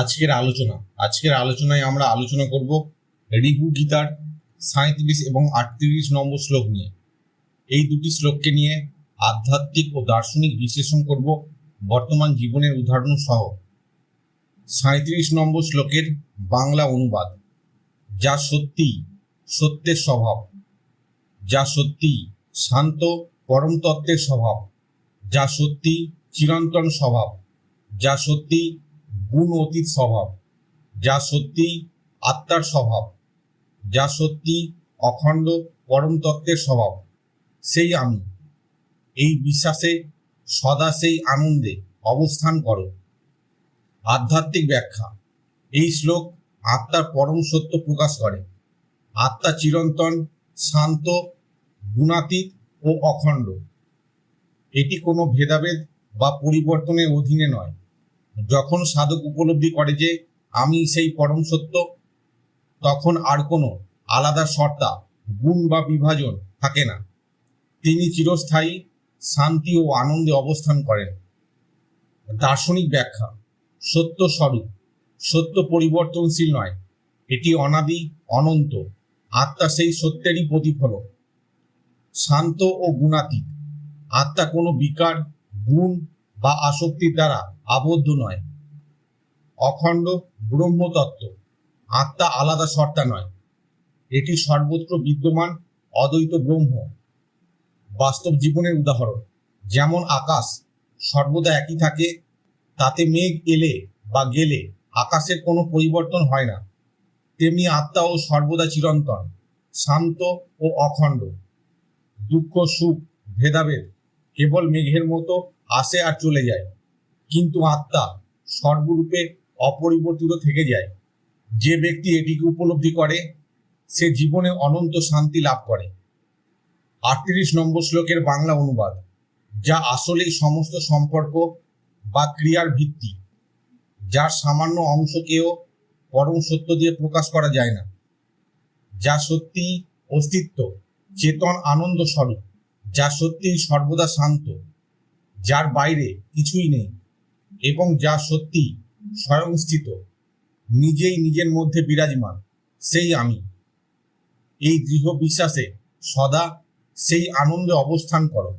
আজকের আলোচনা। আজকের আলোচনায় আমরা আলোচনা করব রিভু গীতার সাঁত্রিশ এবং আটত্রিশ নম্বর শ্লোক নিয়ে। এই দুটি শ্লোককে নিয়ে আধ্যাত্মিক ও দার্শনিক বিশ্লেষণ করব বর্তমান জীবনের উদাহরণ সহ। সাঁত্রিশ নম্বর শ্লোকের বাংলা অনুবাদ, যা সত্যি সত্যের স্বভাব, যা সত্যি শান্ত পরমতত্ত্বের স্বভাব, যা সত্যি চিরন্তন স্বভাব, যা সত্যি গুণ অতীত স্বভাব, যা সত্যি আত্মার স্বভাব, যা সত্যি অখণ্ড পরম তত্ত্বের স্বভাব, সেই আমি। এই বিশ্বাসে সদা সেই আনন্দে অবস্থান করো। আধ্যাত্মিক ব্যাখ্যা, এই শ্লোক আত্মার পরম সত্য প্রকাশ করে। আত্মা চিরন্তন, শান্ত, গুণাতীত ও অখণ্ড। এটি কোনো ভেদাভেদ বা পরিবর্তনের অধীনে নয়। যখন সাধক উপলব্ধি করে যে আমি সেই পরম সত্য, তখন আর কোনো আলাদা সত্তা গুণ বা বিভাজন থাকে না। তিনি চিরস্থায়ী, শান্তি ও আনন্দে অবস্থান করেন। দার্শনিক ব্যাখ্যা, সত্য স্বরূপ, সত্য পরিবর্তনশীল নয়, এটি অনাদি, অনন্ত, আত্মা সেই সত্যেরই প্রতিফলন শান্ত ও গুণাতীত, আত্মা কোনো বিকার, গুণ বা আসক্তির দ্বারা আবদ্ধ নয়। অখণ্ড ব্রহ্মতত্ত্ব, আত্মা আলাদা সত্তা নয়। এটি সর্বত্র বিদ্যমান, অদ্বৈত ব্রহ্ম। বাস্তব জীবনের উদাহরণ, যেমন আকাশ, সর্বদা একই থাকে, তাতে মেঘ এলে বা গেলে আকাশের কোনো পরিবর্তন হয় না। তেমনি আত্মাও সর্বদা চিরন্তন, শান্ত ও অখণ্ড। দুঃখ, সুখ, ভেদাভেদ কেবল মেঘের মতো আসে আর চলে যায়। কিন্তু আত্মা সর্বরূপে অপরিবর্তিত থেকে যায়। যে ব্যক্তি এটিকে উপলব্ধি করে, সে জীবনে অনন্ত শান্তি লাভ করে। আটত্রিশ নম্বর শ্লোকের বাংলা অনুবাদ, যা আসলেই সমস্ত সম্পর্ক বা ক্রিয়ার ভিত্তি, যার সামান্য অংশকেও পরম সত্য দিয়ে প্রকাশ করা যায় না, যা সত্যি অস্তিত্ব, চেতন আনন্দ স্বরূপ, যা সত্যি সর্বদা শান্ত যার বাইরে কিছুই নেই এবং যা সত্যি স্বয়ংস্থিত, নিজেই নিজের মধ্যে বিরাজমান, সেই আমি। এই দৃঢ় বিশ্বাসে সদা সেই আনন্দে অবস্থান করো।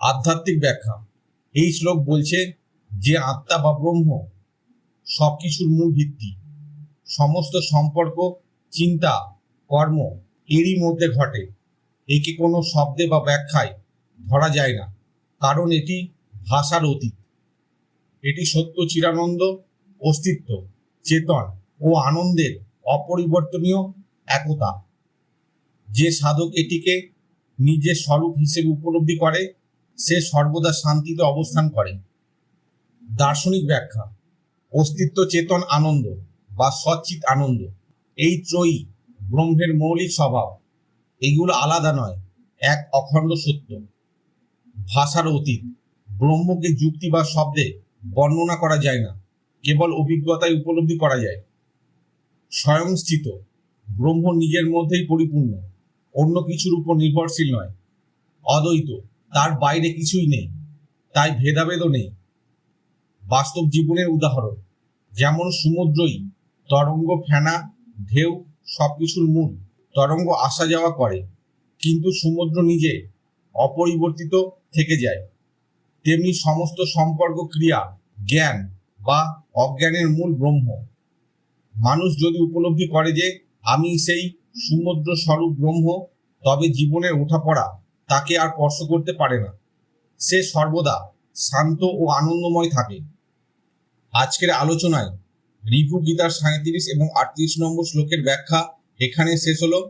আধ্যাত্মিক ব্যাখ্যা। এই শ্লোক বলছে যে আত্মা বা ব্রহ্ম সব কিছুর মূল ভিত্তি। সমস্ত সম্পর্ক, চিন্তা, কর্ম এরই মধ্যে ঘটে। একে কোনো শব্দে বা ব্যাখ্যায় ধরা যায় না। কারণ এটি ভাষার অতীত। এটি সত্য চিরানন্দ, অস্তিত্ব, চেতন ও আনন্দের অপরিবর্তনীয় একতা। যে সাধক এটিকে নিজের স্বরূপ হিসেবে উপলব্ধি করে, সে সর্বদা শান্তিতে অবস্থান করে। দার্শনিক ব্যাখ্যা, অস্তিত্ব, চেতন, আনন্দ বা সচ্চিত আনন্দ, এই ত্রয়ী ব্রহ্মের মৌলিক স্বভাব। এগুলো আলাদা নয়, এক অখণ্ড সত্য। ভাষার অতীত। ব্রহ্মকে যুক্তি বা শব্দে বর্ণনা করা যায় না। কেবল অভিজ্ঞতায় উপলব্ধি করা যায়। স্বয়ংস্থিত। ব্রহ্ম নিজের মধ্যেই পরিপূর্ণ। অন্য কিছুর উপর নির্ভরশীল নয়। অদ্বৈত। তার বাইরে কিছুই নেই। তাই ভেদাভেদও নেই। বাস্তব জীবনের উদাহরণ। যেমন সমুদ্রই তরঙ্গ ফেনা, ঢেউ, সবকিছুর মূল। তরঙ্গ আসা যাওয়া করে। কিন্তু সমুদ্র নিজে অপরিবর্তিত থেকে যায়। তেমনি সমস্ত সম্পর্ক ক্রিয়া, জ্ঞান বা অজ্ঞানের মূল ব্রহ্ম। মানুষ যদি উপলব্ধি করে যে আমি সেই সমুদ্র স্বরূপ ব্রহ্ম, তবে জীবনের ওঠাপড়া তাকে আর স্পর্শ করতে পারে না। সে সর্বদা শান্ত ও আনন্দময় থাকে। আজকের আলোচনায় রিভু গীতার সাঁত্রিশ এবং আটত্রিশ নম্বর শ্লোকের ব্যাখ্যা এখানে শেষ হলো।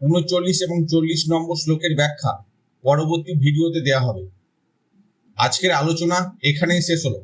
উনচল্লিশ এবং চল্লিশ নম্বর শ্লোকের ব্যাখ্যা পরবর্তী ভিডিওতে দেওয়া হবে। আজকের আলোচনা এখানেই শেষ হলো।